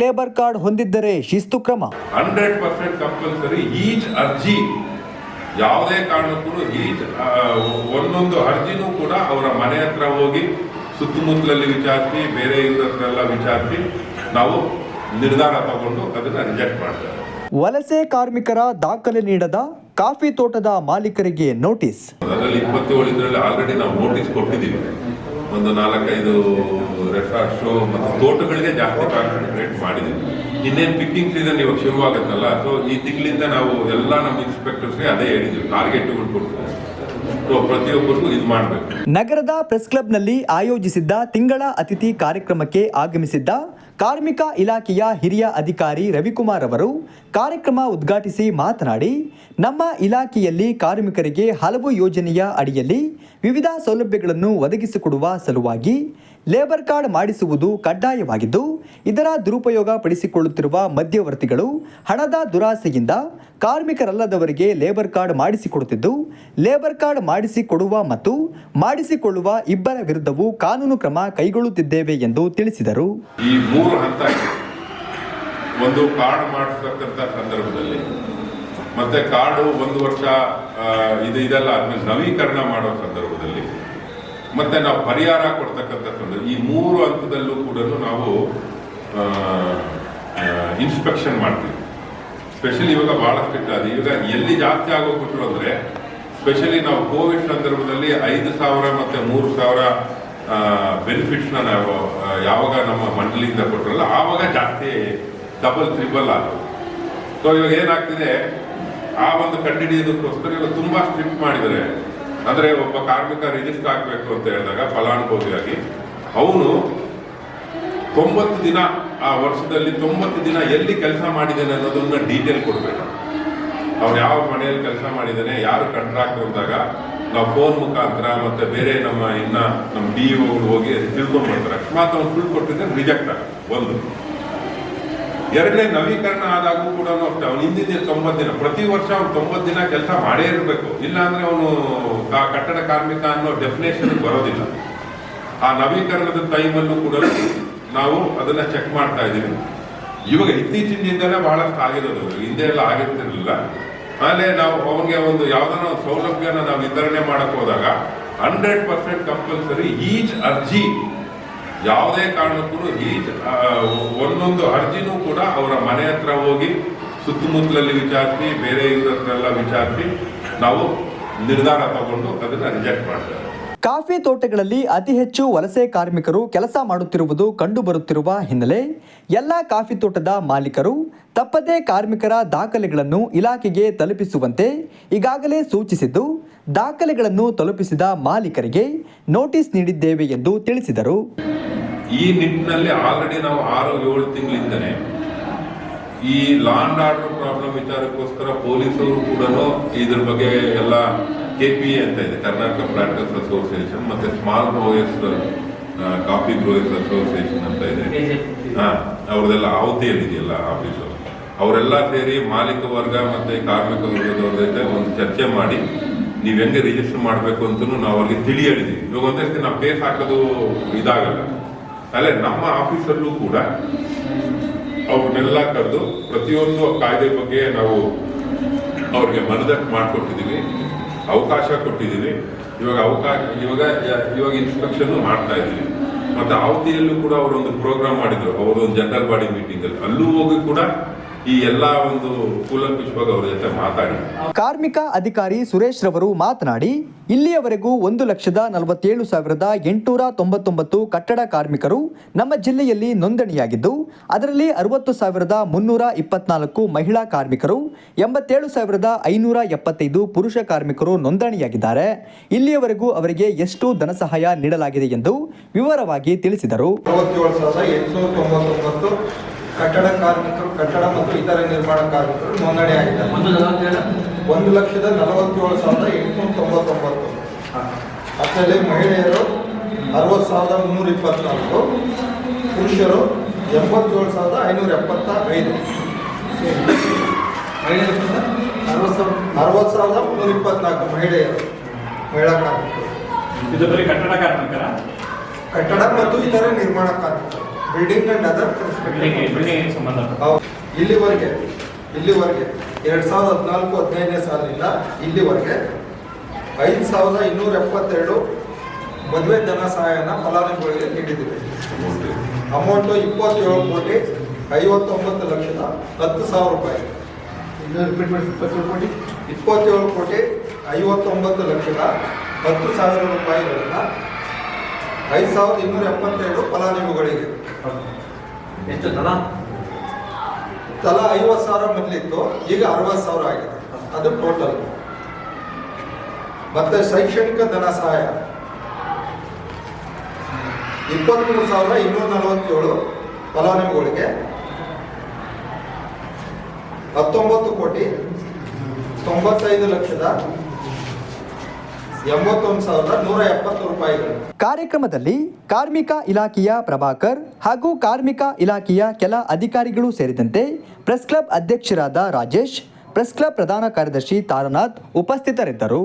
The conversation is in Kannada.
ಲೇಬರ್ ಕಾರ್ಡ್ ಹೊಂದಿದ್ದರೆ ಶಿಸ್ತು ಕ್ರಮ. ಹಂಡ್ರೆಡ್ ಪರ್ಸೆಂಟ್ ಕಂಪಲ್ಸರಿ ಈಚ್ ಅರ್ಜಿ ಯಾವುದೇ ಕಾರಣಕ್ಕೂ ಈಚ್ ಒಂದೊಂದು ಅರ್ಜಿನೂ ಕೂಡ ಅವರ ಮನೆ ಹತ್ರ ಹೋಗಿ ಸುತ್ತಮುತ್ತಲಲ್ಲಿ ವಿಚಾರಿಸಿ ಬೇರೆ ಎಲ್ಲ ವಿಚಾರಿಸಿ ನಾವು ನಿರ್ಧಾರ ತಗೊಂಡು ಅದನ್ನ ರಿಜೆಕ್ಟ್ ಮಾಡ್ತಾರೆ ವಲಸೆ ಕಾರ್ಮಿಕರ ದಾಖಲೆ ನೀಡದ ಕಾಫಿ ತೋಟದ ಮಾಲೀಕರಿಗೆ ನೋಟಿಸ್. ಅದರಲ್ಲಿ ಇಪ್ಪತ್ತೇಳು ಇದರಲ್ಲಿ ಆಲ್ರೆಡಿ ನಾವು ನೋಟಿಸ್ ಕೊಟ್ಟಿದ್ದೀವಿ. ಒಂದು ನಾಲ್ಕೈದು ರೆಸಾರ್ಟ್ಸು ಮತ್ತು ತೋಟಗಳಿಗೆ ಜಾಸ್ತಿ ಕಾನ್ಸಂಟ್ರೇಟ್ ಮಾಡಿದ್ದೀವಿ. ಇನ್ನೇನು ಪಿಕ್ಕಿಂಗ್ ಸೀಸನ್ ಇವಾಗ ಶುರುವಾಗುತ್ತಲ್ಲ ಸೊ ಈ ತಿಂಗಳಿಂದ ನಾವು ಎಲ್ಲ ನಮ್ಮ ಇನ್ಸ್ಪೆಕ್ಟರ್ಸ್ಗೆ ಅದೇ ಹೇಳಿದ್ವಿ ಟಾರ್ಗೆಟ್ಗಳು ಕೊಡ್ತೀವಿ ನಗರದ ಪ್ರೆಸ್ ಕ್ಲಬ್ನಲ್ಲಿ ಆಯೋಜಿಸಿದ್ದ ತಿಂಗಳ ಅತಿಥಿ ಕಾರ್ಯಕ್ರಮಕ್ಕೆ ಆಗಮಿಸಿದ್ದ ಕಾರ್ಮಿಕ ಇಲಾಖೆಯ ಹಿರಿಯ ಅಧಿಕಾರಿ ರವಿಕುಮಾರ್ ಅವರು ಕಾರ್ಯಕ್ರಮ ಉದ್ಘಾಟಿಸಿ ಮಾತನಾಡಿ, ನಮ್ಮ ಇಲಾಖೆಯಲ್ಲಿ ಕಾರ್ಮಿಕರಿಗೆ ಹಲವು ಯೋಜನೆಯ ಅಡಿಯಲ್ಲಿ ವಿವಿಧ ಸೌಲಭ್ಯಗಳನ್ನು ಒದಗಿಸಿಕೊಡುವ ಸಲುವಾಗಿ ಲೇಬರ್ ಕಾರ್ಡ್ ಮಾಡಿಸುವುದು ಕಡ್ಡಾಯವಾಗಿದ್ದು, ಇದರ ದುರುಪಯೋಗ ಪಡಿಸಿಕೊಳ್ಳುತ್ತಿರುವ ಮಧ್ಯವರ್ತಿಗಳು ಹಣದ ದುರಾಸೆಯಿಂದ ಕಾರ್ಮಿಕರಲ್ಲದವರಿಗೆ ಲೇಬರ್ ಕಾರ್ಡ್ ಮಾಡಿಸಿಕೊಡುತ್ತಿದ್ದು, ಲೇಬರ್ ಕಾರ್ಡ್ ಮಾಡಿಸಿಕೊಡುವ ಮತ್ತು ಮಾಡಿಸಿಕೊಳ್ಳುವ ಇಬ್ಬರ ವಿರುದ್ಧವೂ ಕಾನೂನು ಕ್ರಮ ಕೈಗೊಳ್ಳುತ್ತಿದ್ದೇವೆ ಎಂದು ತಿಳಿಸಿದರು. ಮೂರು ಹಂತ ಒಂದು ಕಾರ್ಡ್ ಮಾಡಿಸ್ತಕ್ಕಂಥ ಸಂದರ್ಭದಲ್ಲಿ. ಮತ್ತೆ ಕಾರ್ಡು ಒಂದು ವರ್ಷ ಇದು ಇದೆಲ್ಲ ಆದ್ಮೇಲೆ ನವೀಕರಣ ಮಾಡೋ ಸಂದರ್ಭದಲ್ಲಿ. ಮತ್ತೆ ನಾವು ಪರಿಹಾರ ಕೊಡ್ತಕ್ಕಂಥ ಸಂದರ್ಭ, ಈ ಮೂರು ಹಂತದಲ್ಲೂ ಕೂಡ ನಾವು ಇನ್ಸ್ಪೆಕ್ಷನ್ ಮಾಡ್ತೀವಿ. ಸ್ಪೆಷಲಿ ಇವಾಗ ಸ್ಟ್ರಿಕ್ಟ್ ಅದು. ಇವಾಗ ಎಲ್ಲಿ ಜಾಸ್ತಿ ಆಗೋಗ್ಬಿಟ್ರು ಅಂದ್ರೆ ಸ್ಪೆಷಲಿ ನಾವು ಕೋವಿಡ್ ಸಂದರ್ಭದಲ್ಲಿ ಐದು ಸಾವಿರ ಮತ್ತೆ ಮೂರು ಸಾವಿರ ಬೆನಿಫಿಟ್ಸ್ನ ನಾವು ಯಾವಾಗ ನಮ್ಮ ಮಂಡಳಿಯಿಂದ ಕೊಟ್ಟರಲ್ಲ ಆವಾಗ ಜಾಸ್ತಿ ಡಬಲ್ ತ್ರಿಬಲ್ ಆಗುತ್ತೆ. ಸೊ ಇವಾಗ ಏನಾಗ್ತಿದೆ, ಆ ಒಂದು ಕಂಡುಹಿಡಿಯೋದಕ್ಕೋಸ್ಕರ ಇವಾಗ ತುಂಬ ಸ್ಟ್ರಿಕ್ಟ್ ಮಾಡಿದ್ದಾರೆ. ಅಂದರೆ ಒಬ್ಬ ಕಾರ್ಮಿಕ ರಿಜಿಸ್ಟರ್ ಆಗಬೇಕು ಅಂತ ಹೇಳಿದಾಗ, ಫಲಾನುಭವಿಯಾಗಿ, ಅವನು ತೊಂಬತ್ತು ದಿನ, ಆ ವರ್ಷದಲ್ಲಿ ತೊಂಬತ್ತು ದಿನ ಎಲ್ಲಿ ಕೆಲಸ ಮಾಡಿದ್ದೇನೆ ಅನ್ನೋದನ್ನ ಡೀಟೇಲ್ ಕೊಡಬೇಕು. ಅವ್ರು ಯಾವ ಮನೆಯಲ್ಲಿ ಕೆಲಸ ಮಾಡಿದ್ದಾನೆ, ಯಾರು ಕಂಟ್ರಾಕ್ಟ್ ಅಂದಾಗ ನಾವು ಫೋನ್ ಮುಖಾಂತರ ಮತ್ತೆ ಬೇರೆ ನಮ್ಮ ಇನ್ನ ನಮ್ಮ ಡಿ ಒಗಳು ಹೋಗಿ ಅದು ತಿಳ್ಕೊಂಡ್ ಬರ್ತಾರೆ ಅಕಸ್ಮಾತ್ ಅವ್ನು ಫುಲ್ ಕೊಟ್ಟಿದ್ರೆ ರಿಜೆಕ್ಟ್ ಒಂದು. ಎರಡನೇ ನವೀಕರಣ ಆದಾಗೂ ಕೂಡ ಅಷ್ಟೇ, ಅವ್ನು ಹಿಂದಿನ ತೊಂಬತ್ತು ದಿನ. ಪ್ರತಿ ವರ್ಷ ಅವ್ನು ತೊಂಬತ್ತು ದಿನ ಕೆಲಸ ಮಾಡೇ ಇರಬೇಕು. ಇಲ್ಲ ಅಂದ್ರೆ ಅವನು ಕಟ್ಟಡ ಕಾರ್ಮಿಕ ಅನ್ನೋ ಡೆಫಿನೇಷನ್ ಬರೋದಿಲ್ಲ. ಆ ನವೀಕರಣದ ಟೈಮಲ್ಲೂ ಕೂಡ ನಾವು ಅದನ್ನ ಚೆಕ್ ಮಾಡ್ತಾ ಇದ್ದೀವಿ. ಇವಾಗ ಇತ್ತೀಚಿನಿಂದಲೇ ಬಹಳಷ್ಟು ಆಗಿರೋದು. ಹಿಂದೆ ಎಲ್ಲ ಆಗಿರ್ತಿರ್ಲಿಲ್ಲ. ಆಮೇಲೆ ನಾವು ಅವನಿಗೆ ಒಂದು ಯಾವ್ದಾನ ಒಂದು ಸೌಲಭ್ಯನ ನಾವು ವಿತರಣೆ ಮಾಡಕ್ ಹೋದಾಗ ಹಂಡ್ರೆಡ್ ಪರ್ಸೆಂಟ್ ಕಂಪಲ್ಸರಿ ಈಚ್ ಅರ್ಜಿ. ಯಾವುದೇ ಕಾರಣಕ್ಕೂ ಈಚ್ ಒಂದೊಂದು ಅರ್ಜಿನೂ ಕೂಡ ಅವರ ಮನೆ ಹತ್ರ ಹೋಗಿ ಸುತ್ತಮುತ್ತಲಲ್ಲಿ ವಿಚಾರಿಸಿ, ಬೇರೆ ಇವ್ರ ಹತ್ರ ಎಲ್ಲ ವಿಚಾರಿಸಿ ನಾವು ನಿರ್ಧಾರ ತಗೊಂಡು ಅದನ್ನ ರಿಜೆಕ್ಟ್ ಮಾಡ್ತೇವೆ ಕಾಫಿ ತೋಟಗಳಲ್ಲಿ ಅತಿ ಹೆಚ್ಚು ವಲಸೆ ಕಾರ್ಮಿಕರು ಕೆಲಸ ಮಾಡುತ್ತಿರುವುದು ಕಂಡುಬರುತ್ತಿರುವ ಹಿನ್ನೆಲೆ ಎಲ್ಲ ಕಾಫಿ ತೋಟದ ಮಾಲೀಕರು ತಪ್ಪದೇ ಕಾರ್ಮಿಕರ ದಾಖಲೆಗಳನ್ನು ಇಲಾಖೆಗೆ ತಲುಪಿಸುವಂತೆ ಈಗಾಗಲೇ ಸೂಚಿಸಿದ್ದು, ದಾಖಲೆಗಳನ್ನು ತಲುಪಿಸಿದ ಮಾಲೀಕರಿಗೆ ನೋಟಿಸ್ ನೀಡಿದ್ದೇವೆ ಎಂದು ತಿಳಿಸಿದರು. ಈ ನಿಟ್ಟಿನಲ್ಲಿ ಆಲ್ರೆಡಿ ನಾವು ಆರು ಏಳು ತಿಂಗಳಿಂದನೇ ಈ ಲಾ ಅಂಡ್ ಆರ್ಡರ್ ಪ್ರಾಬ್ಲಮ್ ವಿಚಾರಕ್ಕೋಸ್ಕರ ಪೊಲೀಸರು ಕೂಡ ಇದ್ರ ಬಗ್ಗೆ ಎಲ್ಲ ಕೆ ಪಿ ಅಂತ ಇದೆ. ಕರ್ನಾಟಕ ಪ್ಲಾಂಟರ್ಸ್ ಅಸೋಸಿಯೇಷನ್ ಮತ್ತೆ small growers coffee growers association ಅಂತ ಇದೆ. ಹಾ ಅವ್ರದೆಲ್ಲ ಅವಧಿಯಲ್ಲಿದೆಯಲ್ಲ ಆಫೀಸು ಅವರೆಲ್ಲ ಸೇರಿ ಮಾಲೀಕ ವರ್ಗ ಮತ್ತೆ ಕಾರ್ಮಿಕ ವರ್ಗದವ್ರ ಜೊತೆ ಒಂದು ಚರ್ಚೆ ಮಾಡಿ ನೀವು ಹೆಂಗೆ ರಿಜಿಸ್ಟರ್ ಮಾಡಬೇಕು ಅಂತಲೂ ನಾವು ಅವ್ರಿಗೆ ತಿಳಿ ಹೇಳಿದ್ದೀವಿ ಇವಾಗ ಒಂದಷ್ಟು ನಾವು ಪೇಸ್ ಹಾಕೋದು ಇದಾಗಲ್ಲ. ಅಲ್ಲೇ ನಮ್ಮ ಆಫೀಸಲ್ಲೂ ಕೂಡ ಅವ್ರನ್ನೆಲ್ಲ ಕರೆದು ಪ್ರತಿಯೊಂದು ಕಾಯ್ದೆ ಬಗ್ಗೆ ನಾವು ಅವ್ರಿಗೆ ಮನದಟ್ಟು ಮಾಡಿಕೊಟ್ಟಿದ್ದೀವಿ ಅವಕಾಶ ಕೊಟ್ಟಿದ್ದೀವಿ. ಇವಾಗ ಅವಕಾಶ ಇವಾಗ ಇವಾಗ ಇನ್ಸ್ಪೆಕ್ಷನ್ ಮಾಡ್ತಾ ಇದ್ದೀವಿ. ಮತ್ತೆ ಅವಧಿಯಲ್ಲೂ ಕೂಡ ಅವರೊಂದು ಪ್ರೋಗ್ರಾಮ್ ಮಾಡಿದ್ರು. ಅವರೊಂದು ಜನರಲ್ ಬಾಡಿ ಮೀಟಿಂಗ್ ಅಲ್ಲಿ. ಅಲ್ಲೂ ಹೋಗಿ ಕೂಡ ಈ ಎಲ್ಲ ಒಂದು ಕೂಲಂಕುಷವಾಗಿ ಅವರ ಜೊತೆ ಮಾತಾಡಿ. ಕಾರ್ಮಿಕ ಅಧಿಕಾರಿ ಸುರೇಶ್ ರವರು ಮಾತನಾಡಿ ಇಲ್ಲಿಯವರೆಗೂ ಒಂದು ಲಕ್ಷದ ನಲವತ್ತೇಳು ಸಾವಿರದ ಎಂಟುನೂರ ತೊಂಬತ್ತೊಂಬತ್ತು ಕಟ್ಟಡ ಕಾರ್ಮಿಕರು ನಮ್ಮ ಜಿಲ್ಲೆಯಲ್ಲಿ ನೋಂದಣಿಯಾಗಿದ್ದು ಅದರಲ್ಲಿ ಅರವತ್ತು ಸಾವಿರದ ಮುನ್ನೂರ ಇಪ್ಪತ್ನಾಲ್ಕು ಮಹಿಳಾ ಕಾರ್ಮಿಕರು ಎಂಬತ್ತೇಳು ಸಾವಿರದ ಐನೂರ ಎಪ್ಪತ್ತೈದು ಪುರುಷ ಕಾರ್ಮಿಕರು ನೋಂದಣಿಯಾಗಿದ್ದಾರೆ. ಇಲ್ಲಿಯವರೆಗೂ ಅವರಿಗೆ ಎಷ್ಟು ಧನ ಸಹಾಯ ನೀಡಲಾಗಿದೆ ಎಂದು ವಿವರವಾಗಿ ತಿಳಿಸಿದರು. ಕಟ್ಟಡ ಕಾರ್ಮಿಕರು ಕಟ್ಟಡ ಮತ್ತು ಇತರೆ ನಿರ್ಮಾಣ ಕಾರ್ಮಿಕರು ನೋಂದಣಿಯಾಗಿದ್ದಾರೆ ಒಂದು ಲಕ್ಷದ ನಲವತ್ತೇಳು ಸಾವಿರದ ಎಂಟುನೂರ ತೊಂಬತ್ತೊಂಬತ್ತು ಅದರಲ್ಲಿ ಮಹಿಳೆಯರು ಅರವತ್ತು ಸಾವಿರದ ಮುನ್ನೂರ ಇಪ್ಪತ್ನಾಲ್ಕು ಪುರುಷರು ಎಂಬತ್ತೇಳು ಸಾವಿರದ ಐನೂರ ಎಪ್ಪತ್ತ ಐದು ಅರವತ್ತು ಸಾವಿರ? ಅರವತ್ತು ಸಾವಿರದ ಮುನ್ನೂರ ಇಪ್ಪತ್ನಾಲ್ಕು ಮಹಿಳೆಯರು ಮಹಿಳಾ ಕಾರ್ಮಿಕರು. ಇದು ಬರೀ ಕಟ್ಟಡ ಕಾರ್ಮಿಕರ? ಕಟ್ಟಡ ಮತ್ತು ಇತರೆ ನಿರ್ಮಾಣ ಕಾರ್ಮಿಕರು. ಬಿಲ್ಡಿಂಗ್ ಅಂಡ್ ಅದರ್ ಇಲ್ಲಿವರೆಗೆ ಇಲ್ಲಿವರೆಗೆ ಎರಡ್ ಸಾವಿರದ ಹದಿನಾಲ್ಕು ಹದಿನೈದನೇ ಸಾಲಿನಿಂದ ಇಲ್ಲಿವರೆಗೆ ಐದು ಸಾವಿರದ ಇನ್ನೂರ ಎಪ್ಪತ್ತೆರಡು ಮದುವೆ ಧನ ಸಹಾಯನ ಫಲಾನುಭವಿಗಳಿಗೆ ನೀಡಿದ್ದೀವಿ. ಅಮೌಂಟು ಇಪ್ಪತ್ತೇಳು ಕೋಟಿ ಐವತ್ತೊಂಬತ್ತು ಲಕ್ಷದ ಹತ್ತು ಸಾವಿರ ರೂಪಾಯಿ. ಇಪ್ಪತ್ತೇಳು ಕೋಟಿ? ಇಪ್ಪತ್ತೇಳು ಕೋಟಿ ಐವತ್ತೊಂಬತ್ತು ಲಕ್ಷದ ಹತ್ತು ಸಾವಿರ ರೂಪಾಯಿಗಳನ್ನ ಐದು ಸಾವಿರದ ಇನ್ನೂರ ಎಪ್ಪತ್ತೆರಡು ಫಲಾನುಭವಿಗಳಿಗೆ. ಎಷ್ಟು ತಲಾ? ತಲಾ ಐವತ್ತು ಸಾವಿರ ಮೊದಲಿತ್ತು ಈಗ ಅರವತ್ತು ಸಾವಿರ ಆಗಿದೆ. ಅದು ಟೋಟಲ್ ಮತ್ತೆ ಶೈಕ್ಷಣಿಕ ಧನ ಸಹಾಯ. ಇಪ್ಪತ್ತ್ಮೂರು ಸಾವಿರ ಇನ್ನೂರ ನಲವತ್ತೇಳು ಫಲಾನುಭವಿಗಳಿಗೆ ಹತ್ತೊಂಬತ್ತು ಕೋಟಿ ತೊಂಬತ್ತೈದು ಲಕ್ಷದ ಕಾರ್ಯಕ್ರಮದಲ್ಲಿ ಕಾರ್ಮಿಕ ಇಲಾಖೆಯ ಪ್ರಭಾಕರ್ ಹಾಗೂ ಕಾರ್ಮಿಕ ಇಲಾಖೆಯ ಕೆಲ ಅಧಿಕಾರಿಗಳು ಸೇರಿದಂತೆ ಪ್ರೆಸ್ ಕ್ಲಬ್ ಅಧ್ಯಕ್ಷರಾದ ರಾಜೇಶ್, ಪ್ರೆಸ್ ಕ್ಲಬ್ ಪ್ರಧಾನ ಕಾರ್ಯದರ್ಶಿ ತಾರನಾಥ್ ಉಪಸ್ಥಿತರಿದ್ದರು.